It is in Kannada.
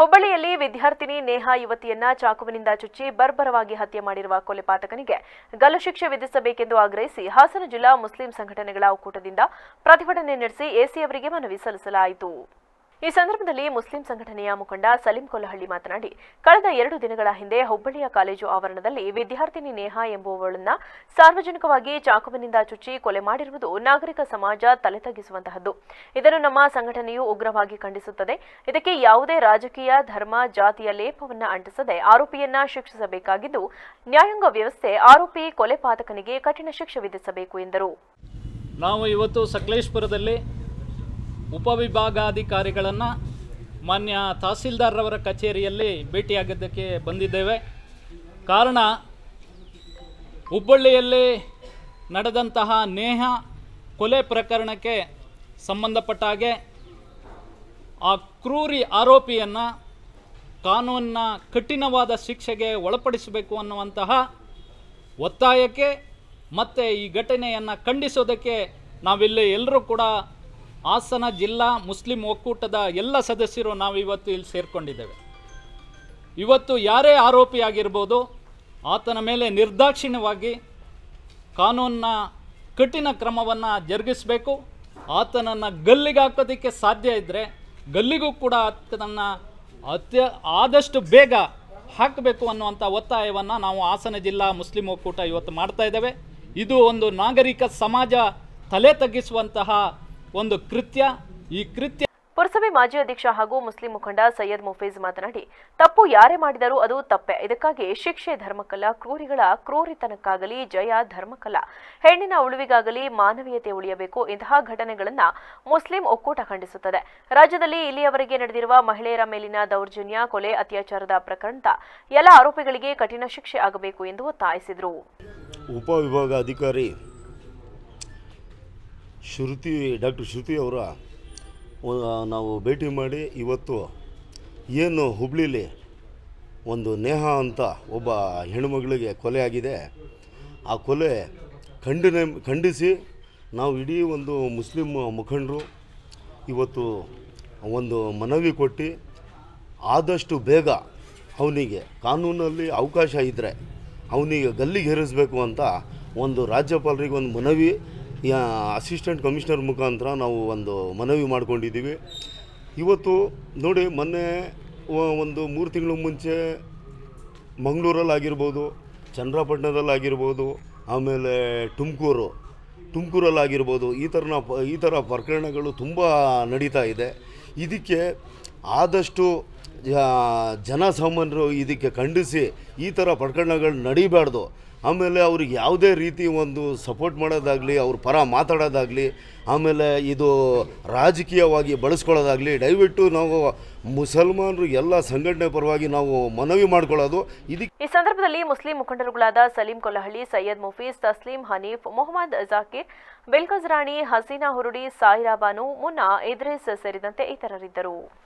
ಹುಬ್ಬಳ್ಳಿಯಲ್ಲಿ ವಿದ್ಯಾರ್ಥಿನಿ ನೇಹಾ ಯುವತಿಯನ್ನ ಚಾಕುವಿನಿಂದ ಚುಚ್ಚಿ ಬರ್ಬರವಾಗಿ ಹತ್ಯೆ ಮಾಡಿರುವ ಕೊಲೆಪಾತಕನಿಗೆ ಗಲ್ಲು ಶಿಕ್ಷೆ ವಿಧಿಸಬೇಕೆಂದು ಆಗ್ರಹಿಸಿ ಹಾಸನ ಜಿಲ್ಲಾ ಮುಸ್ಲಿಂ ಸಂಘಟನೆಗಳ ಒಕ್ಕೂಟದಿಂದ ಪ್ರತಿಭಟನೆ ನಡೆಸಿ ಎಸಿ ಅವರಿಗೆ ಮನವಿ ಸಲ್ಲಿಸಲಾಯಿತು. ಈ ಸಂದರ್ಭದಲ್ಲಿ ಮುಸ್ಲಿಂ ಸಂಘಟನೆಯ ಮುಖಂಡ ಸಲೀಂ ಕೊಲ್ಲಹಳ್ಳಿ ಮಾತನಾಡಿ, ಕಳೆದ ಎರಡು ದಿನಗಳ ಹಿಂದೆ ಹುಬ್ಬಳ್ಳಿಯ ಕಾಲೇಜು ಆವರಣದಲ್ಲಿ ವಿದ್ಯಾರ್ಥಿನಿ ನೇಹಾ ಎಂಬುವವಳನ್ನ ಸಾರ್ವಜನಿಕವಾಗಿ ಚಾಕುವಿನಿಂದ ಚುಚ್ಚಿ ಕೊಲೆ ಮಾಡಿರುವುದು ನಾಗರಿಕ ಸಮಾಜ ತಲೆ ತಗ್ಗಿಸುವಂತಹದ್ದು ಇದನ್ನು ನಮ್ಮ ಸಂಘಟನೆಯು ಉಗ್ರವಾಗಿ ಖಂಡಿಸುತ್ತದೆ. ಇದಕ್ಕೆ ಯಾವುದೇ ರಾಜಕೀಯ, ಧರ್ಮ, ಜಾತಿಯ ಲೇಪವನ್ನ ಅಂಟಿಸದೆ ಆರೋಪಿಯನ್ನ ಶಿಕ್ಷಿಸಬೇಕಾಗಿದ್ದು, ನ್ಯಾಯಾಂಗ ವ್ಯವಸ್ಥೆ ಆರೋಪಿ ಕೊಲೆ ಪಾತಕನಿಗೆ ಕಠಿಣ ಶಿಕ್ಷೆ ವಿಧಿಸಬೇಕು ಎಂದರು. ನಾವು ಇವತ್ತು ಸಕಲೇಶ್ಪುರದಲ್ಲಿ ಉಪವಿಭಾಗಾಧಿಕಾರಿಗಳನ್ನು ಮಾನ್ಯ ತಹಸೀಲ್ದಾರ್ರವರ ಕಚೇರಿಯಲ್ಲಿ ಭೇಟಿಯಾಗಿದ್ದಕ್ಕೆ ಬಂದಿದ್ದೇವೆ. ಕಾರಣ, ಹುಬ್ಬಳ್ಳಿಯಲ್ಲಿ ನಡೆದಂತಹ ನೇಹ ಕೊಲೆ ಪ್ರಕರಣಕ್ಕೆ ಸಂಬಂಧಪಟ್ಟ ಹಾಗೆ ಆ ಕ್ರೂರಿ ಆರೋಪಿಯನ್ನು ಕಾನೂನಿನ ಕಠಿಣವಾದ ಶಿಕ್ಷೆಗೆ ಒಳಪಡಿಸಬೇಕು ಅನ್ನುವಂತಹ ಒತ್ತಾಯಕ್ಕೆ ಮತ್ತು ಈ ಘಟನೆಯನ್ನು ಖಂಡಿಸೋದಕ್ಕೆ ನಾವಿಲ್ಲಿ ಎಲ್ಲರೂ ಕೂಡ ಹಾಸನ ಜಿಲ್ಲಾ ಮುಸ್ಲಿಂ ಒಕ್ಕೂಟದ ಎಲ್ಲ ಸದಸ್ಯರು ನಾವು ಇವತ್ತು ಇಲ್ಲಿ ಸೇರಿಕೊಂಡಿದ್ದೇವೆ. ಇವತ್ತು ಯಾರೇ ಆರೋಪಿಯಾಗಿರ್ಬೋದು ಆತನ ಮೇಲೆ ನಿರ್ದಾಕ್ಷಿಣ್ಯವಾಗಿ ಕಾನೂನಿನ ಕಠಿಣ ಕ್ರಮವನ್ನು ಜರುಗಿಸಬೇಕು. ಆತನನ್ನು ಗಲ್ಲಿಗೆ ಹಾಕೋದಕ್ಕೆ ಸಾಧ್ಯ ಇದ್ದರೆ ಗಲ್ಲಿಗೂ ಕೂಡ ಆತನನ್ನು ಅತ್ಯ, ಆದಷ್ಟು ಬೇಗ ಹಾಕಬೇಕು ಅನ್ನುವಂಥ ಒತ್ತಾಯವನ್ನು ನಾವು ಹಾಸನ ಜಿಲ್ಲಾ ಮುಸ್ಲಿಂ ಒಕ್ಕೂಟ ಇವತ್ತು ಮಾಡ್ತಾ ಇದ್ದೇವೆ. ಇದು ಒಂದು ನಾಗರಿಕ ಸಮಾಜ ತಲೆ ತಗ್ಗಿಸುವಂತಹ ಒಂದು ಕೃತ್ಯ ಈ ಕೃತ್ಯ ಪುರಸಭೆ ಮಾಜಿ ಅಧ್ಯಕ್ಷ ಹಾಗೂ ಮುಸ್ಲಿಂ ಮುಖಂಡ ಸೈಯದ್ ಮುಫೀಜ್ ಮಾತನಾಡಿ ತಪ್ಪು ಯಾರೇ ಮಾಡಿದರೂ ಅದು ತಪ್ಪೆ. ಇದಕ್ಕಾಗಿ ಶಿಕ್ಷೆ ಧರ್ಮಕ್ಕಲ್ಲ ಕ್ರೂರಿಗಳ ಕ್ರೂರಿತನಕ್ಕಾಗಲಿ ಜಯ ಧರ್ಮಕಲ್ಲ ಹೆಣ್ಣಿನ ಉಳಿವಿಗಾಗಲಿ ಮಾನವೀಯತೆ ಉಳಿಯಬೇಕು. ಇಂತಹ ಘಟನೆಗಳನ್ನು ಮುಸ್ಲಿಂ ಒಕ್ಕೂಟ ಖಂಡಿಸುತ್ತದೆ. ರಾಜ್ಯದಲ್ಲಿ ಇಲ್ಲಿಯವರೆಗೆ ನಡೆದಿರುವ ಮಹಿಳೆಯರ ಮೇಲಿನ ದೌರ್ಜನ್ಯ ಕೊಲೆ ಅತ್ಯಾಚಾರದ ಪ್ರಕರಣದ ಎಲ್ಲ ಆರೋಪಿಗಳಿಗೆ ಕಠಿಣ ಶಿಕ್ಷೆ ಆಗಬೇಕು ಎಂದು ಒತ್ತಾಯಿಸಿದರು. ಉಪವಿಭಾಗ ಅಧಿಕಾರಿ ಶ್ರುತಿ, ಡಾಕ್ಟರ್ ಶ್ರುತಿ ಅವರ ನಾವು ಭೇಟಿ ಮಾಡಿ ಇವತ್ತು ಏನು ಹುಬ್ಳಿಲಿ ಒಂದು ನೇಹ ಅಂತ ಒಬ್ಬ ಹೆಣ್ಮಗಳಿಗೆ ಕೊಲೆ ಆಗಿದೆ. ಆ ಕೊಲೆ ಖಂಡನೆ, ಖಂಡಿಸಿ ನಾವು ಇಡೀ ಒಂದು ಮುಸ್ಲಿಂ ಮುಖಂಡರು ಇವತ್ತು ಒಂದು ಮನವಿ ಕೊಟ್ಟು ಆದಷ್ಟು ಬೇಗ ಅವನಿಗೆ ಕಾನೂನಲ್ಲಿ ಅವಕಾಶ ಇದ್ದರೆ ಅವನಿಗೆ ಗಲ್ಲಿಗೆ ಹೇರಿಸಬೇಕು ಅಂತ ಒಂದು ರಾಜ್ಯಪಾಲರಿಗೆ ಒಂದು ಮನವಿ ಅಸಿಸ್ಟೆಂಟ್ ಕಮಿಷನರ್ ಮುಖಾಂತರ ನಾವು ಒಂದು ಮನವಿ ಮಾಡ್ಕೊಂಡಿದ್ದೀವಿ. ಇವತ್ತು ನೋಡಿ ಮೊನ್ನೆ ಒಂದು ಮೂರು ತಿಂಗಳ ಮುಂಚೆ ಮಂಗಳೂರಲ್ಲಾಗಿರ್ಬೋದು ಚಂದ್ರಪಟ್ಟಣದಲ್ಲಾಗಿರ್ಬೋದು ಆಮೇಲೆ ತುಮಕೂರು ತುಮಕೂರಲ್ಲಾಗಿರ್ಬೋದು ಈ ಥರನ ಈ ಥರ ಪ್ರಕರಣಗಳು ತುಂಬ ನಡೀತಾ ಇದೆ. ಇದಕ್ಕೆ ಆದಷ್ಟು ಜನಸಾಮಾನ್ಯರು ಇದಕ್ಕೆ ಖಂಡಿಸಿ ಈ ಥರ ಪ್ರಕರಣಗಳು ನಡೀಬಾರ್ದು. ಆಮೇಲೆ ಅವ್ರಿಗೆ ಯಾವುದೇ ರೀತಿ ಒಂದು ಸಪೋರ್ಟ್ ಮಾಡೋದಾಗಲಿ, ಅವ್ರ ಪರ ಮಾತಾಡೋದಾಗಲಿ, ಆಮೇಲೆ ಇದು ರಾಜಕೀಯವಾಗಿ ಬಳಸ್ಕೊಳ್ಳೋದಾಗಲಿ, ದಯವಿಟ್ಟು ನಾವು ಮುಸಲ್ಮಾನರು ಎಲ್ಲ ಸಂಘಟನೆ ಪರವಾಗಿ ನಾವು ಮನವಿ ಮಾಡ್ಕೊಳ್ಳೋದು. ಇದಕ್ಕೆ ಈ ಸಂದರ್ಭದಲ್ಲಿ ಮುಸ್ಲಿಂ ಮುಖಂಡರುಗಳಾದ ಸಲೀಂ ಕೊಲ್ಲಹಳ್ಳಿ, ಸೈಯದ್ ಮುಫೀಸ್, ತಸ್ಲೀಂ ಹನೀಫ್, ಮೊಹಮ್ಮದ್ ಜಾಕೀರ್ ಬೆಲ್ಕಜ್ ರಾಣಿ, ಹಸೀನಾ ಹುರುಡಿ ಸಾಯಿರಾ ಬಾನು ಮುನ್ನಾ, ಇದ್ರೇಸ್ ಸೇರಿದಂತೆ ಇತರರಿದ್ದರು.